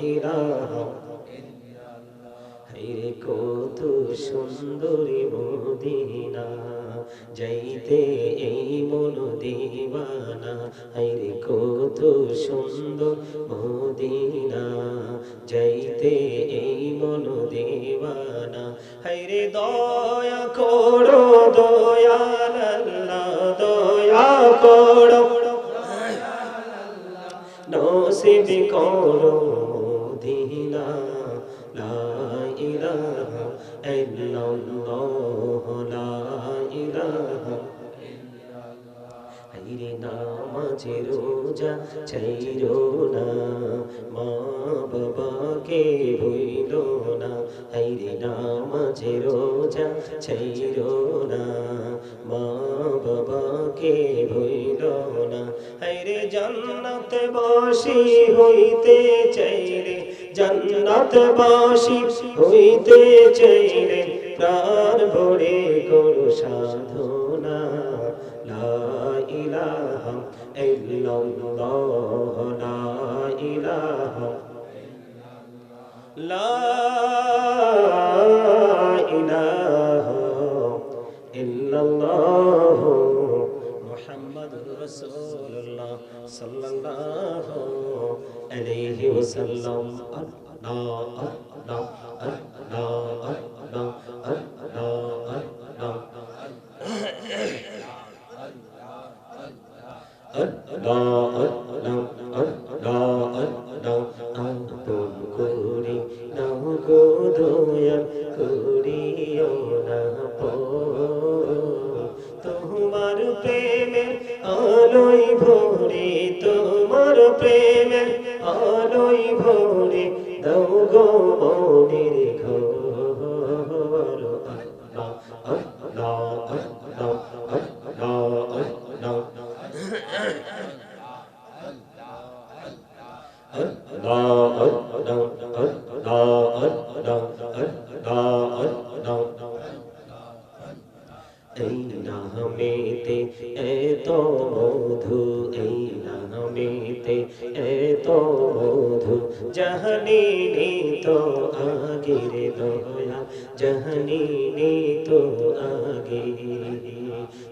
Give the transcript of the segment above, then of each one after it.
ইলাহা। হায়রে কত সুন্দরী মদিনা, যাইতে এই মন দিবানা। হায়রে কত সুন্দর মদিনা, যাইতে এই মন দিবানা। হায়রে দয়া করো, দয়াল দয়া করো। নসিব করো। মাঝে রোজা ছাইরো না। মা বাবাকে ভুইল না। হাইরে না মাঝে রোজা ছাইরো না। বাবাকে ভইল না। হাইরে জান্নাত বাসি হইতে চাইরে জান্নাত বাসি হইতে চাইরে প্রাণ ভরে করো সাধনা। লা ইল্লাল্লাহ। লা আলাইহি ওয়াসাল্লাম আল্লাহ আল্লাহ আল্লাহ আল্লাহ আল্লাহ আল্লাহ আল্লাহ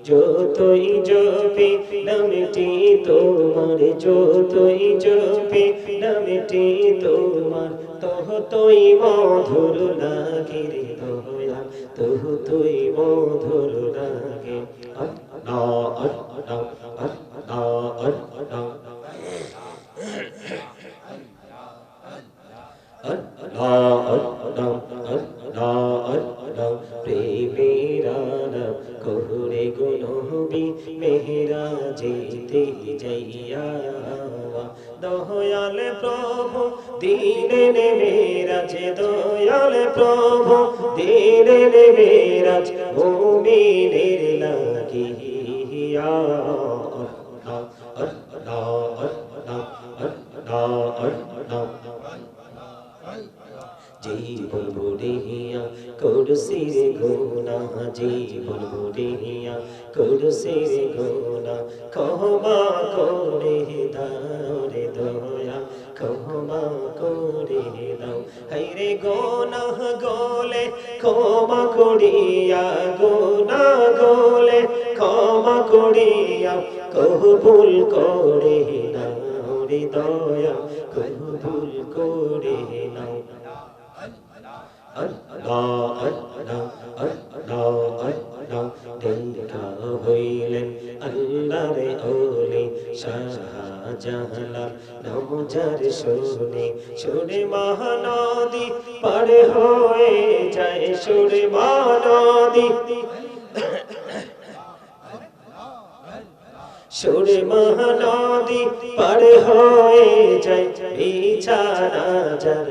যতই জপি, নামটি তোমার, যতই জপি, নামটি তোমার। তহ তুই মধুর লাগে রে দয়া তহ তুই মধুর লাগে আল্লাহ আল্লাহ আল্লাহ দিনে মেরাজ দয়াল প্রভু, দিনে মেরাজ ভূমিনের লাগিয়া জীবন বুড়িয়া কুরসি গুনা জীবন বুড়িয়া কুরসি গুনা কহবা করে দারে দয়া। ক্ষমা করে দাও হাইরে গোনা গোলে ক্ষমা করিয়া গোনা গোলে ক্ষমা করিয়া কবুল করে নাও রে দয়া কবুল করে নাও আল্লাহ আল্লাহ আল্লাহ আল্লাহ দেখা হইলেন আল্লাহরে ওলি শাহজাহালাল নমজার শুনে শুনে মহানদী পার হয়ে যায় শুনে মহানদী সুরে মহানদী পার হয়ে যায় বিছানা যার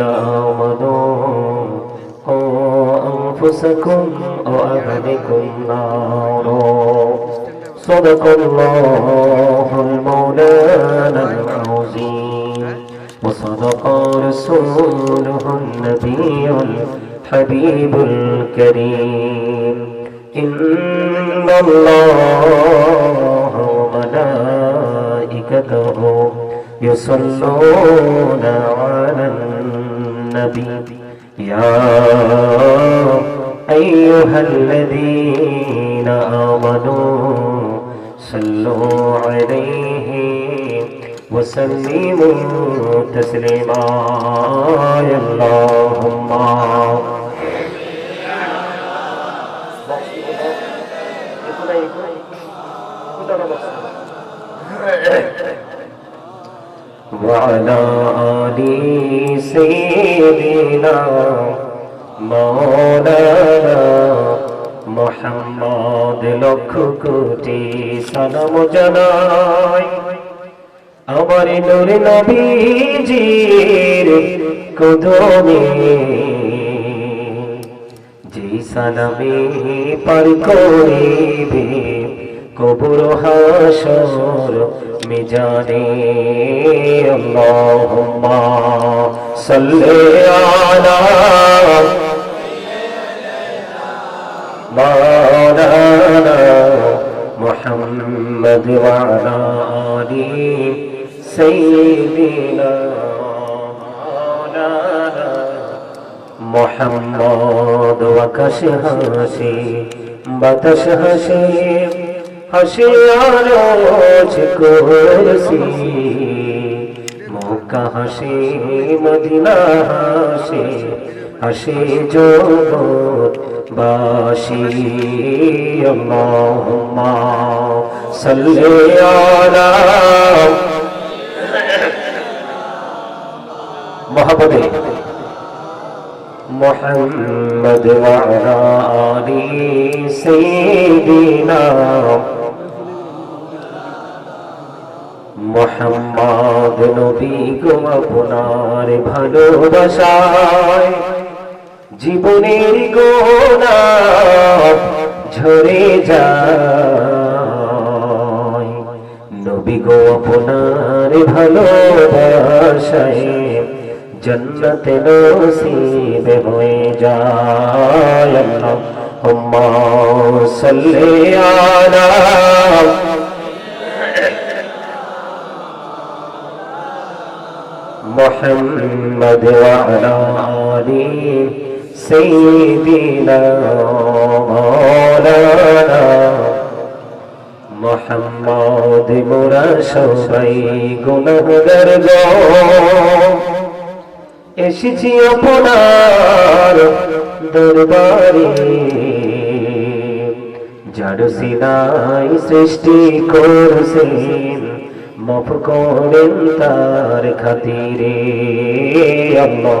آمنوا قوا أنفسكم وأهلكم نارا صدق الله المولانا العظيم. وصدق رسوله النبي الحبيب الكريم. إن الله وملائكته يصلون على النبي. يا أيها الذين آمنوا صلوا عليه وسلموا تسليما. اللهم. وعلى آل سيدنا مولانا মোহাম্মদ লক্ষ কোটি সালাম জানাই। আমার নূর নবীজির কদমে যে সালামে পার করিবে কবর হাসর মিজানে আল্লাহুম্মা সাল্লি আলা محمد وعلى آله سيدنا مولانا محمد وكشه حسي بتش حسي على آلوچ کرسی مکہ حسي مدينة حسي হাসি জগৎ বাসি আল্লাহুম্মা সাল্লি আলা মহাপদে محمد وعلى آل سيدنا মোহাম্মদ নবী গো আপনার ভালোবাসায় জীবনের গোনা ঝরে যায় নবী গো আপনার ভালোবাসায় জন্নতে নসিবে হয়ে যায় আল্লাহুম্মা সাল্লি আলা محمد وعلى آل سيدنا مولانا মোহাম্মদ মোরা সবাই গুণগার গো এসেছি আপনার দরবারে যার সিনাই সৃষ্টি করছেন মাফ করেন তার খাতিরে আল্লাহ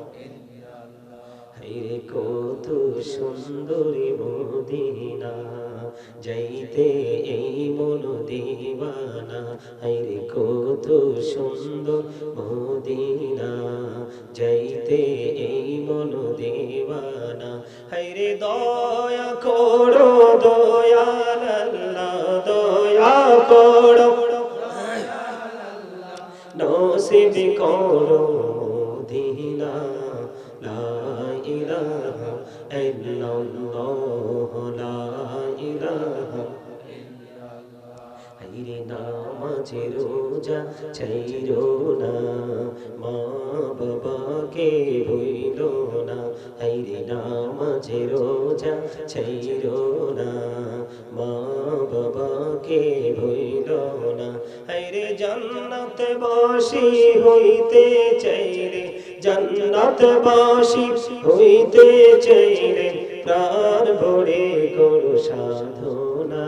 রে কত সুন্দরী মদিনা, যাইতে এই মন দিবানা। রে কত সুন্দর মদিনা, যাইতে এই মন দিবানা। রে দয়া করো দয়াল্লা দয়া করো। নসিব করো নামাজে রোজা ছাইরো না মা বাবাকে ভুইল না। হাইরে নামাজে রোজা ছাইরো না মা বাবাকে ভুইল না। হাইরে জান্নাত বাসি হইতে চাইরে জান্নাত বাসি হইতে চাইরে প্রাণ ভরে করো সাধনা।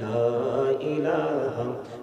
লা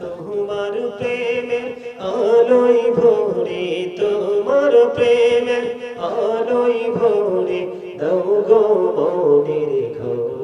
তোমার প্রেমের আলোয় ভরে তোমার প্রেমের আলোয় ভরে দাও গো মনের ঘর।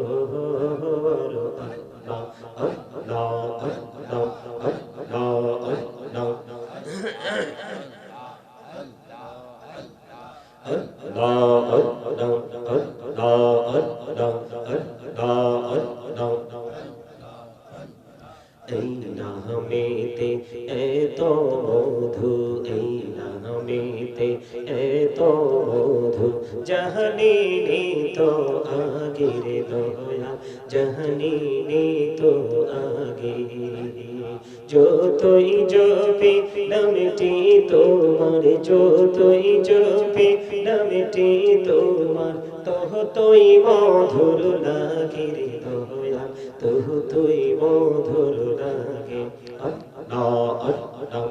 যতই জপি নামটি তোমার যতই জপি নামটি তোমার তহতই মধুর লাগে রে দয়া তহতই মধুর লাগে না না না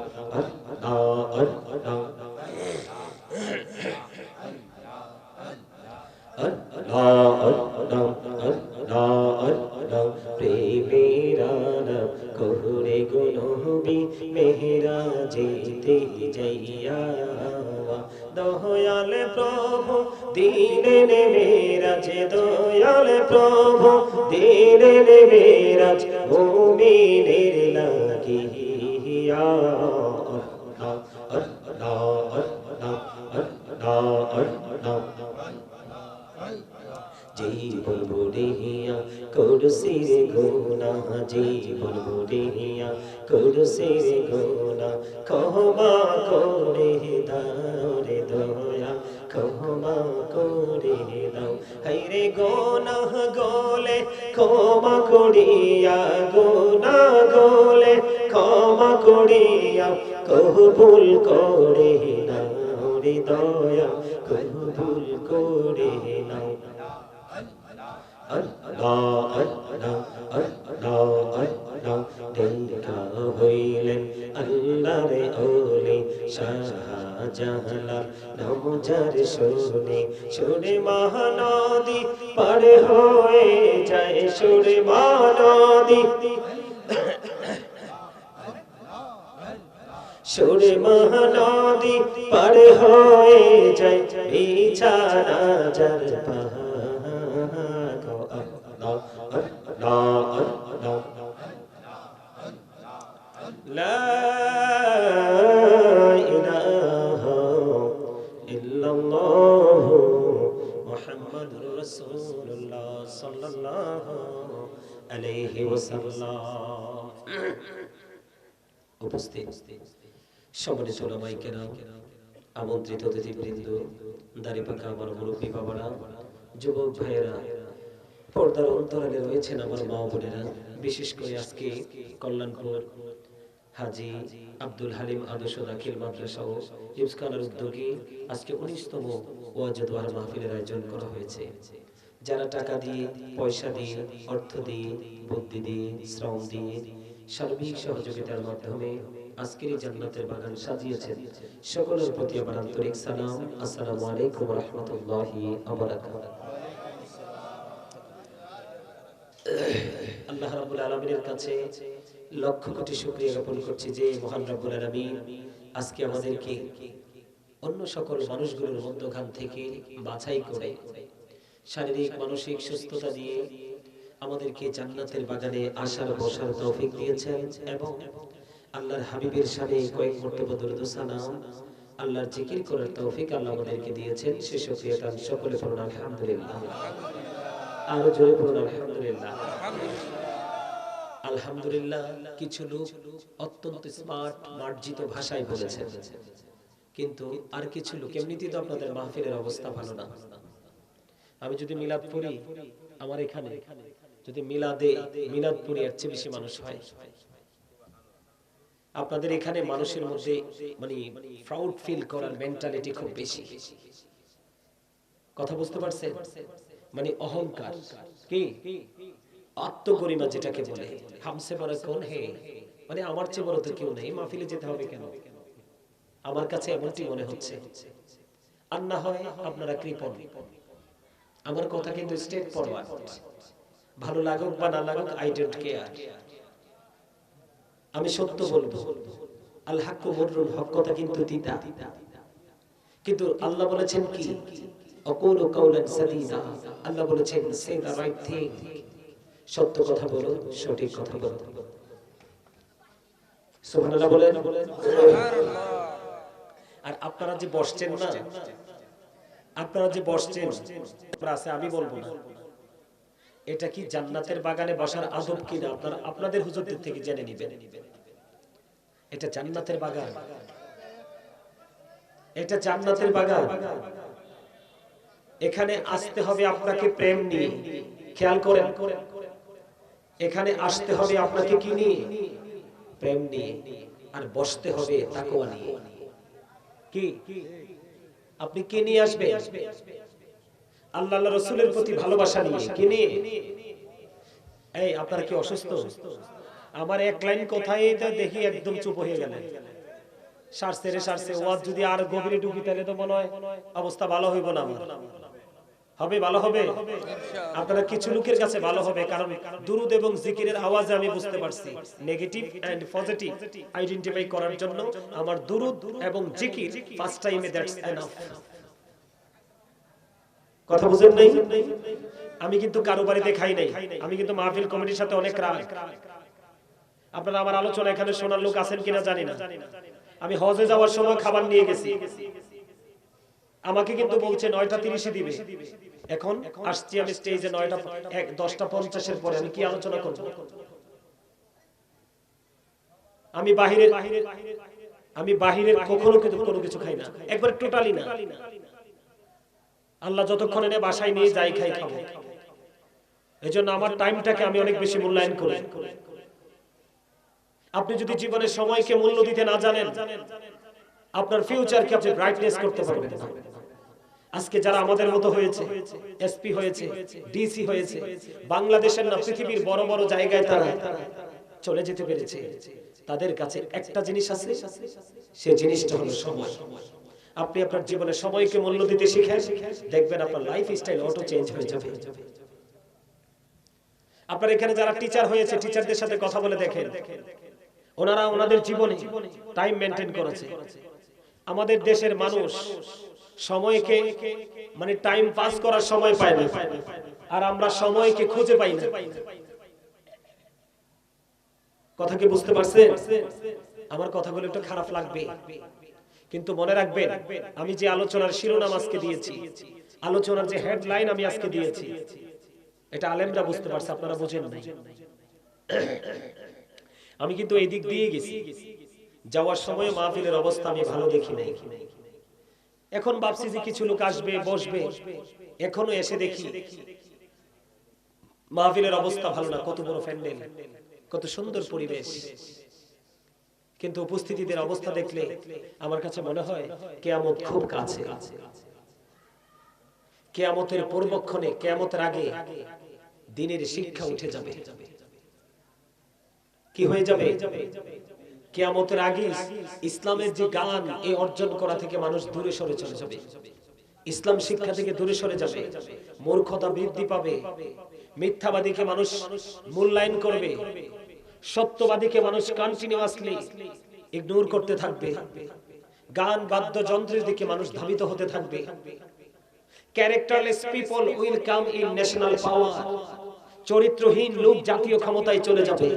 না Allah, Allah, Allah, Allah, Allah. Gunbi Mehra যেতে যাইয়া। দয়াল প্রভু দিলেন মেরাজ দয়াল প্রভু দিলেন মেরাজ মুমিনের লাগিয়া জীবন বুড়িয়া কুরসির গুনা জীবন বুড়িয়া কুরসির গুনা ক্ষমা করে দাও রে দয়া ক্ষমা করে দাও। হাইরে গোনা গোলে, ক্ষমা করিয়া, গোনা গোলে, ক্ষমা করিয়া, কবুল করে নাও রে দয়া, কবুল করে নাও দেখা হইলেন আল্লাহরে ওলি শাহজাহালাল নমজার শুনে শুনে মহানদী পার হয়ে যায় শুনে মহানদী সুরে মহানদী পার হয়ে যায় বিছানা যার আল্লাহ আল্লাহ لا إله إلا الله محمد رسول الله صلى الله عليه وسلم উপস্থিত সম্মানিত ওলামাই কেরাম আমন্ত্রিত অতিথিবৃন্দ দাড়ি পাকা আমার মুরব্বী বাবারা যুবক ভাইয়েরা পর্দার অন্তরালে রয়েছেন আমার মা বোনেরা। বিশেষ করে আজকে কল্যাণপুর হাজি আব্দুল হালিম আদর্শ দাখিল মাদ্রাসা ও ইউসকানের উদ্যোগে আজকে উনিশতম ওয়াজদওয়ার মাহফিলের আয়োজন করা হয়েছে। যারা টাকা দিয়ে, পয়সা দিয়ে, অর্থ দিয়ে, বুদ্ধি দিয়ে, শ্রম দিয়ে সার্বিক সহযোগিতার মাধ্যমে আজকের জান্নাতের বাগান সাজিয়েছেন, সকলের প্রতি আমার আন্তরিক সালাম। আসসালামু আলাইকুম রহমতুল্লাহি আল্লাহ রাব্বুল কাছে লক্ষ কোটি শুকরিয়া জ্ঞাপন করছি যে মহান রাব্বুল আলামিন আজকে আমাদেরকে অন্য সকল মানুষগুলোর মধ্যখান থেকে বাছাই করে শারীরিক, মানসিক সুস্থতা দিয়ে আমাদেরকে জান্নাতের বাগানে আসার বসার তৌফিক দিয়েছেন এবং আল্লাহর হাবিবের সাথে কয়েক মর্তবা দরুদ সালাম, আল্লাহর জিকির করার তৌফিক আল্লাহ আমাদেরকে দিয়েছেন। সে সুক্রিয়া তার সকলে পড়ুন, আলহামদুলিল্লাহ। আরও জোরে পড়ুন, আলহামদুলিল্লাহ। আলহামদুলিল্লাহ, কিছু লোক অত্যন্ত স্মার্ট মার্জিত ভাষায় বলেছেন কিন্তু আর কিছু লোক, এমনিতেই তো আপনাদের মাহফিলের অবস্থা ভালো না। আমি যদি মিলাদ পড়ি, আমার এখানে যদি মিলাদে মিলাদপুরে এর চেয়ে বেশি মানুষ হয়। আপনাদের এখানে মানুষের মধ্যে মানে প্রাউড ফিল করার মেন্টালিটি খুব বেশি। কথা বুঝতে পারছেন? মানে অহংকার। কি? আত্মগরিমা যেটাকে বলে হামসে বড় কোন হে। মানে আমার চেয়ে বড় তো কেউ নেই, মাহফিলে যেতে হবে কেন? আমার কাছে এমনটি মনে হচ্ছে। আর না হয় আপনারা কৃপণ। আমার কথা কিন্তু স্টেট ফরওয়ার্ড ভালো লাগুক বা না লাগুক আই ডোন্ট কেয়ার আমি সত্য বলব, আল হাক্কু মুররুল হক কথা কিন্তু তিতা কিন্তু আল্লাহ বলেছেন কি? অকুল কাউলান সাদিদা। আল্লাহ বলেছেন সে দা রাইট থিং সত্য কথা বলো সঠিক কথা বলো আর আপনারা যে বসছেন না, আপনারা যে বসছেন আমি বলব এটা কি জান্নাতের বাগানে বসার আদব কিনা আপনারা আপনাদের হুজুরদের থেকে জেনে নিবেন। এটা জান্নাতের বাগান। এটা জান্নাতের বাগান। এখানে আসতে হবে আপনাকে প্রেম নিয়ে। খেয়াল করেন। এখানে আসতে হবে আপনাকে কি নিয়ে? প্রেম নিয়ে। আর বসতে হবে তাকওয়া নিয়ে। কি? আপনি কে নিয়ে আসবে আল্লাহ আল্লাহ রসুলের প্রতি ভালোবাসা নিয়ে। কে নিয়ে? এই, আপনারা কি অসুস্থ? আমার এক লাইন কোথায় এটা দেখি একদম চুপ হয়ে গেলেন। সারছে রে সারছে। ওয়াজ যদি আর গভীরে ঢুকি তাহলে তো মনে হয় অবস্থা ভালো হইব না আমার। হবে, ভালো হবে? আপনারা কিছু লোকের কাছে ভালো হবে, কারণ দুরুদ এবং জিকিরের আওয়াজে আমি বুঝতে পারছি। নেগেটিভ এন্ড পজিটিভ আইডেন্টিফাই করার জন্য আমার দুরুদ এবং জিকির ফার্স্ট টাইমে দ্যাটস এনাফ কথা বুঝেন নাই? আমি কিন্তু কারও বাড়িতে খাই নাই। আমি কিন্তু মাহফিল কমিটির সাথে অনেক রাগ। আপনারা আমার আলোচনা এখানে শোনার লোক আছেন কিনা জানি না। আমি হজে যাওয়ার সময় খাবার নিয়ে গেছি। আমাকে কিন্তু বলছে নয়টা তিরিশে দিবে। এখন আসছি আমি স্টেজে নয়টা এক দশটা পঞ্চাশের পরে আমি কি আলোচনা করব? আমি বাহিরের আমি বাহিরের কখনো কিন্তু কোনো কিছু খাই না। একবার টোটালি না। আল্লাহ যতক্ষণ এনে বাসায় নিয়ে যাই খাই খাব। এই জন্য আমার টাইমটাকে আমি অনেক বেশি মূল্যায়ন করি। আপনি যদি জীবনের সময়কে মূল্য দিতে না জানেন আপনার ফিউচারকে আপনি ব্রাইটনেস করতে পারবেন না। আজকে যারা আমাদের মতো হয়েছে, এসপি হয়েছে, ডিসি হয়েছে, বাংলাদেশের না পৃথিবীর বড় বড় জায়গায় তারা চলে যেতে পেরেছে, তাদের কাছে একটা জিনিস আছে, সে জিনিসটা হলো সময়। আপনি আপনার জীবনে সময়কে মূল্য দিতে শিখেন, দেখবেন আপনার লাইফ স্টাইল অটো চেঞ্জ হয়ে যাবে। আপনার এখানে যারা টিচার হয়েছে টিচারদের সাথে কথা বলে দেখেন। ওনারা ওনাদের জীবনে টাইম মেনটেন করেছে। আমাদের দেশের মানুষ সময়কে মানে টাইম পাস করার সময় পায় না। আর আমরা সময়কে খুঁজে পাই না। কথা কি বুঝতে পারছেন? আমার কথাগুলো একটু খারাপ লাগবে। কিন্তু মনে রাখবেন, আমি যে আলোচনার শিরোনাম আজকে দিয়েছি, আলোচনার যে হেডলাইন আমি আজকে দিয়েছি, এটা আলেমরা বুঝতে পারছে, আপনারা বোঝেন নাই। আমি কিন্তু এই দিক দিয়ে গেছি। যাওয়ার সময় মাহফিলের অবস্থা আমি ভালো দেখি নাই। এখন ভাবছি যে কিছু লোক আসবে, বসবে। এখনও এসে দেখি। মাহফিলের অবস্থা ভালো না, কত বড় প্যান্ডেল, কত সুন্দর পরিবেশ। কিন্তু উপস্থিতিদের অবস্থা দেখলে আমার কাছে মনে হয় কেয়ামত খুব কাছে। কেয়ামতের পূর্বক্ষণে, কেয়ামতের আগে দিনের শিক্ষা উঠে যাবে। কি হয়ে যাবে? কেয়ামতের আগে ইসলামের যে গান এই অর্জন করা থেকে মানুষ দূরে সরে চলে যাবে। ইসলাম শিক্ষা থেকে দূরে সরে যাবে, মূর্খতা বৃদ্ধি পাবে, মিথ্যাবাদীকে মানুষ মূল্যায়ন করবে, সত্যবাদীকে মানুষ কন্টিনিউয়াসলি ইগনোর করতে থাকবে, গান, বাদ্যযন্ত্রের দিকে মানুষ ধাবিত হতে থাকবে। Characterless people will come in national power চরিত্রহীন লোক জাতীয় ক্ষমতায় চলে যাবে।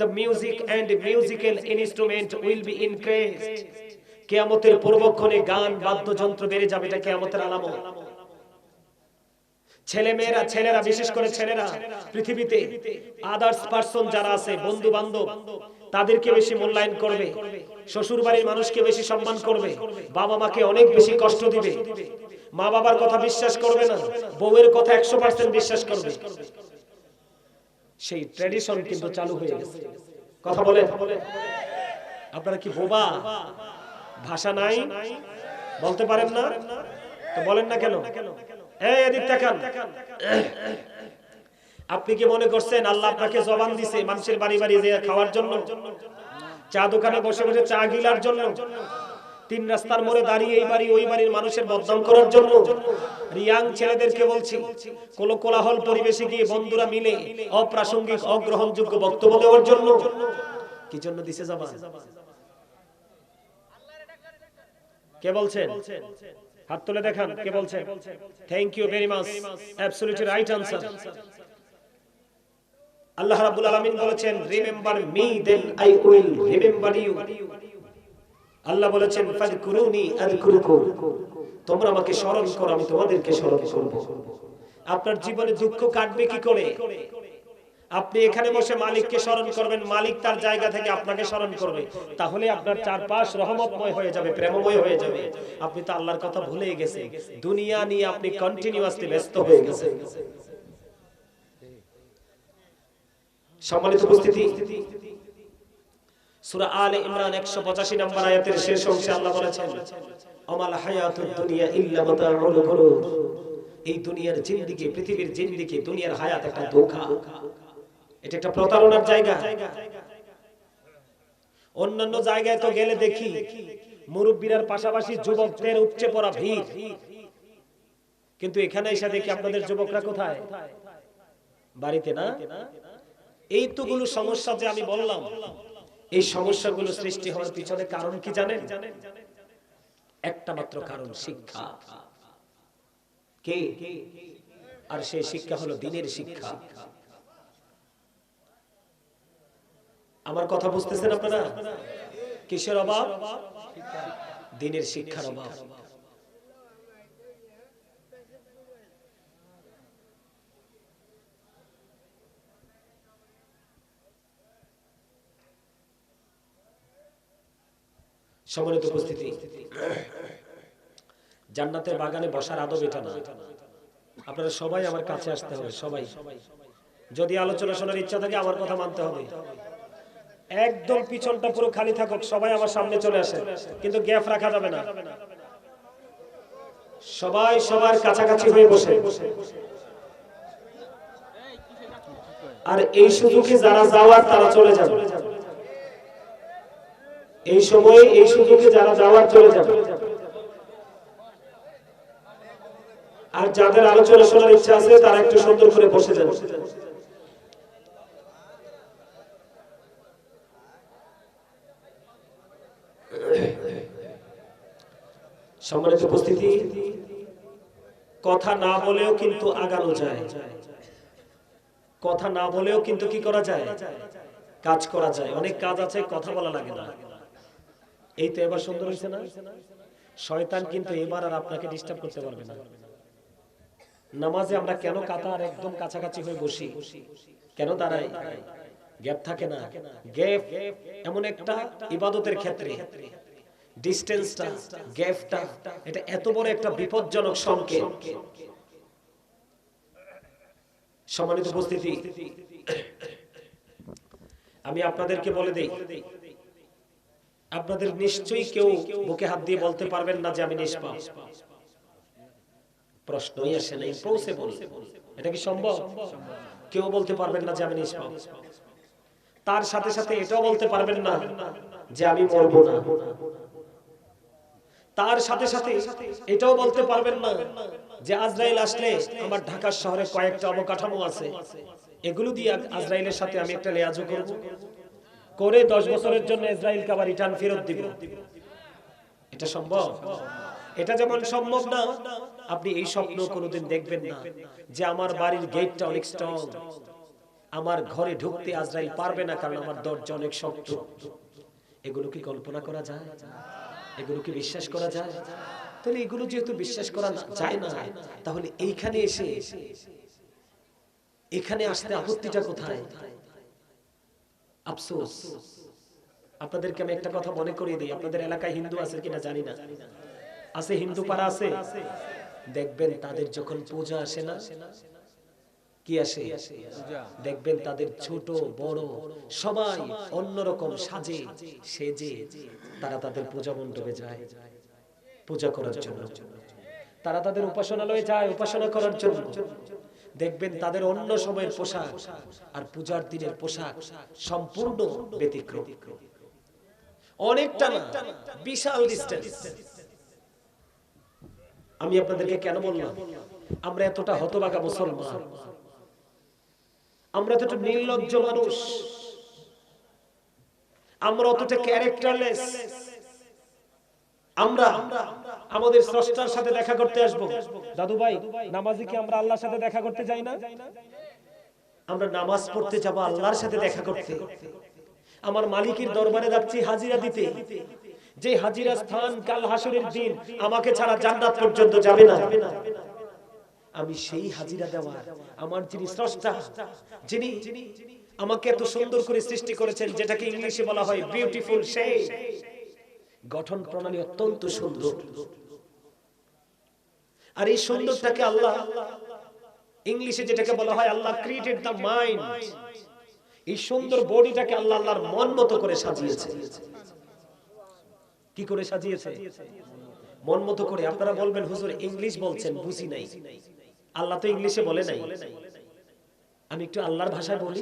The music and musical instrument will be increased. কিয়ামতের পূর্বক্ষণে গান, বাদ্যযন্ত্র বেড়ে যাবে, এটা কিয়ামতের আলামত। ছেলে মেয়েরা ছেলেরা, বিশেষ করে ছেলেরা, পৃথিবীতে আদার্স পার্সন যারা আছে বন্ধু বান্ধব তাদেরকে বেশি মূল্যায়ন করবে শ্বশুর বাড়ির মানুষকে বেশি সম্মান করবে বাবা মাকে অনেক বেশি কষ্ট দিবে। মা বাবার কথা বিশ্বাস করবে না, বউয়ের কথা একশো পার্সেন্ট বিশ্বাস করবে। সেই ট্র্যাডিশন কিন্তু চালু হয়ে গেছে। কথা বলেন। আপনারা কি বোবা ভাষা নাই? বলতে পারেন না? তো বলেন না কেন? আপনি কি মনে করছেন আল্লাহ আপনাকে জবান দিছে মানুষের বাড়ি বাড়ি যে খাওয়ার জন্য? চা দোকানে বসে বসে চা গিলার জন্য? তিন রাস্তার মোড়ে দাঁড়িয়ে এই বাড়ি ওই বাড়ির মানুষের বদনাম করার জন্য? রিয়াং ছেলেদেরকে বলছি, কোন কোলাহল পরিবেশে গিয়ে বন্ধুরা মিলে অপ্রাসঙ্গিক, অগ্রহণযোগ্য বক্তব্য দেওয়ার জন্য। কি জন্য দিছে জবান? কে বলছেন? হাত তুলে দেখান, কে বলছেন? Thank you very much absolutely right answer আল্লাহ রাব্বুল আলামিন বলেছেন remember me then I will remember you আল্লাহ বলেছেন তোমরা আমাকে স্মরণ করো, আমি তোমাদেরকে স্মরণ করব। আপনার জীবনে দুঃখ কাটবে কি করে? আপনি এখানে বসে মালিককে স্মরণ করবেন, মালিক তার জায়গা থেকে আপনাকে স্মরণ করবে। তাহলে আপনার চারপাশ রহমতময় হয়ে যাবে, প্রেমময় হয়ে যাবে। আপনি তো আল্লাহর কথা ভুলে গেছেন। দুনিয়া নিয়ে আপনি কন্টিনিউয়াসলি ব্যস্ত হয়ে গেছেন। সম্মানিত উপস্থিতি আলে ইমরান 185 নম্বর আয়াতের শেষ অংশে আল্লাহ বলেছেন দুনিয়া ইল্লা এই দুনিয়ার পৃথিবীর দুনিয়ার হায়াত একটা এটা একটা প্রতারণার জায়গা। অন্যান্য জায়গায় তো গেলে দেখি, মুরব্বীরার পাশাপাশি যুবকদের উপচে পড়া ভিড়। কিন্তু এখানে এসে দেখি আপনাদের যুবকরা কোথায়? বাড়িতে না? এই সমস্যা যে আমি বললাম। এই সমস্যাগুলো সৃষ্টি হওয়ার পিছনে কারণ কি জানেন? একটা মাত্র কারণ শিক্ষা। কে? আর সেই শিক্ষা হলো দিনের শিক্ষা। আমার কথা বুঝতেছেন আপনারা? কিসের অভাব? দিনের শিক্ষার অভাব। সম্মানিত উপস্থিতি। জান্নাতের বাগানে বসার আদব এটা না। আপনারা সবাই আমার কাছে আসতে হবে, সবাই। যদি আলোচনা শোনার ইচ্ছা থাকে, আমার কথা মানতে হবে। একদম পিছনটা পুরো খালি থাকুক, সবাই আমার সামনে চলে আসে। কিন্তু গ্যাপ রাখা যাবে না। সবাই সবার কাছাকাছি হয়ে বসে। আর এই সুযোগে যারা যাওয়ার, তারা চলে যাবে। এই সময়ে এই সুযোগে যারা যাওয়ার চলে যাবে। আর যাদের আলোচনা শোনার ইচ্ছা আছে, তারা একটু সুন্দর করে বসে যাবে। সম্মানিত উপস্থিতি, কথা না বলেও কিন্তু আগানো যায়। কথা না বলেও কিন্তু কি করা যায়? কাজ করা যায়। অনেক কাজ আছে, কথা বলা লাগে না। এই তো এবার সুন্দর হয়েছে না? শয়তান কিন্তু এবার আর আপনাকে ডিস্টার্ব করতে পারবে না। নামাজে আমরা কেন কাতার একদম কাছাকাছি হয়ে বসি? কেন দাঁড়াই? গ্যাপ থাকে না। গ্যাপ এমন একটা ইবাদতের ক্ষেত্রে ডিস্টেন্সটা গ্যাপটা, এটা এত বড় একটা বিপজ্জনক সংকেত। সম্মানিত উপস্থিতি, আমি আপনাদেরকে বলে দেই আপনাদের নিশ্চয়ই কেউ বুকে হাত দিয়ে বলতে পারবেন না যে আমি নিষ্পাপ। প্রশ্নই আসে নাই পৌঁছে বল এটা কি সম্ভব? কেউ বলতে পারবেন না যে আমি নিষ্পাপ। তার সাথে সাথে এটাও বলতে পারবেন না যে আমি মরবো না। তার সাথে সাথে এটাও বলতে পারবেন না যে আজরাইল আসলে আমার ঢাকা শহরে কয়েকটা অবকাঠামো আছে। এগুলো দিয়ে আজরাইলের সাথে আমি একটা লেয়াজু করব। করে দশ বছরের জন্য ইসরায়েলকে আবার রিটার্ন ফেরত দিব। এটা সম্ভব? এটা যেমন সম্ভব না, আপনি এই স্বপ্ন কোনোদিন দেখবেন না যে আমার বাড়ির গেটটা অনেক স্ট্রং আমার ঘরে ঢুকতে আজরাইল পারবে না কারণ আমার দরজা অনেক শক্ত। এগুলো কি কল্পনা করা যায়? এগুলো কি বিশ্বাস করা যায়? তাহলে এগুলো যেহেতু বিশ্বাস করা যায় না, তাহলে এইখানে এসে এখানে আসতে আপত্তিটা কোথায়? আফসোস। আপনাদেরকে আমি একটা কথা মনে করিয়ে দিই। আপনাদের এলাকায় হিন্দু আছে কিনা জানি না। আছে হিন্দু পাড়া আছে। দেখবেন তাদের যখন পূজা আসে না, কি আসে? দেখবেন তাদের ছোট, বড়, সবাই অন্যরকম সাজে, সেজে তারা তাদের পূজা মণ্ডপে যায়, পূজা করার জন্য। তারা তাদের উপাসনালয়ে যায়, উপাসনা করার জন্য। দেখবেন তাদের অন্য সময়ের পোশাক আর পূজার দিনের পোশাক সম্পূর্ণ ব্যতিক্রম। অনেকটা বিশাল আমি আপনাদেরকে কেন বললাম? আমরা এতটা হতবাগা মুসলমান। আমরা এতটা নির্লজ্জ মানুষ। আমরা অতটা ক্যারেক্টারলেস আমরা আমাদের স্রষ্টার সাথে দেখা করতে আসব। দাদু ভাই, নামাজি কি আমরা আল্লাহর সাথে দেখা করতে যাই না? আমরা নামাজ পড়তে যাব আল্লাহর সাথে দেখা করতে। আমার মালিকের দরবারে যাচ্ছি হাজিরা দিতে। যে হাজিরা স্থান কাল হাসরের দিন আমাকে ছাড়া জান্নাত পর্যন্ত যাবে না। আমি সেই হাজিরা দেওয়ার আমার যিনি স্রষ্টা, যিনি আমাকে এত সুন্দর করে সৃষ্টি করেছেন, যেটাকে ইংলিশে বলা হয় বিউটিফুল সেই গঠন প্রণালী অত্যন্ত সুন্দর। আর এই সুন্দরটাকে আল্লাহ ইংলিশে যেটাকে বলা হয় আল্লাহ ক্রিয়েটেড দ্য মাইন্ড এই সুন্দর বডিটাকে আল্লাহ আল্লাহর মন মতো করে সাজিয়েছে। কি করে সাজিয়েছে? মন মতো করে। আপনারা বলবেন হুজুর ইংলিশ বলছেন বুঝি নাই। আল্লাহ তো ইংলিশে বলে নাই। আমি একটু আল্লাহর ভাষায় বলি।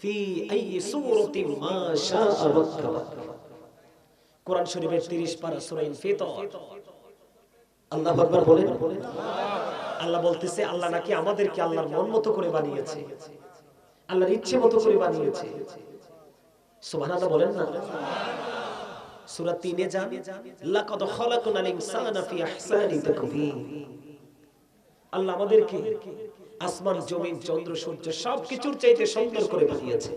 ফি আই সূরাতি মা শাআ কোরআন শরীফের 30 পারা সূরা ইনফিতর। আল্লাহু আকবার বলেন। আল্লাহ বলতেছে আল্লাহ নাকি আমাদেরকে আল্লাহর মন মতো করে বানিয়েছে। আল্লাহর ইচ্ছে মতো করে বানিয়েছে। সুবহানাল্লাহ বলেন না। সূরা 3 এ যান। লাকাদ খালাকনাল ইনসানা ফি আহসানি তাকবীর আল্লাহ আমাদেরকে আসমান জমিন চন্দ্র সূর্য সবকিছুর চাইতে সুন্দর করে বানিয়েছে।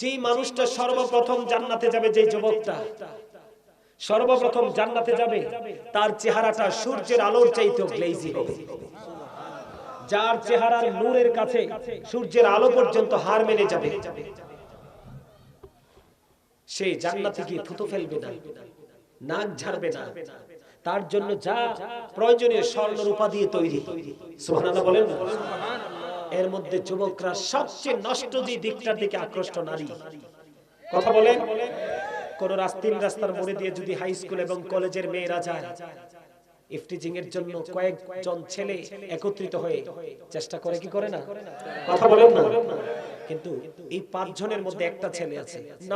যেই মানুষটা সর্বপ্রথম জান্নাতে যাবে, যেই যুবকটা, সর্বপ্রথম জান্নাতে যাবে, তার চেহারাটা সূর্যের আলোর চাইতেও গ্লেজি হবে। যার চেহারার নূরের কাছে সূর্যের আলো পর্যন্ত হার মেনে যাবে। সে জান্নাতে গিয়ে থুতো ফেলবে না, নাক ঝাড়বে না। তার জন্য যা প্রয়োজনীয় স্বর্ণ রূপা দিয়ে তৈরি। সুবহানাল্লাহ বলেন না? এর মধ্যে যুবকরা সবচেয়ে নষ্ট যে দিকটার দিকে আকৃষ্ট নারী। কথা বলেন? কোন রাস্তিন রাস্তার মোড়ে দিয়ে যদি হাই স্কুল এবং কলেজের মেয়েরা যায়, ইফটিজিং এর জন্য কয়েকজন ছেলে একত্রিত হয়ে চেষ্টা করে কি করে না? কথা বলেন না। কিন্তু এই পাঁচ জনের মধ্যে একটা ছেলে আছে।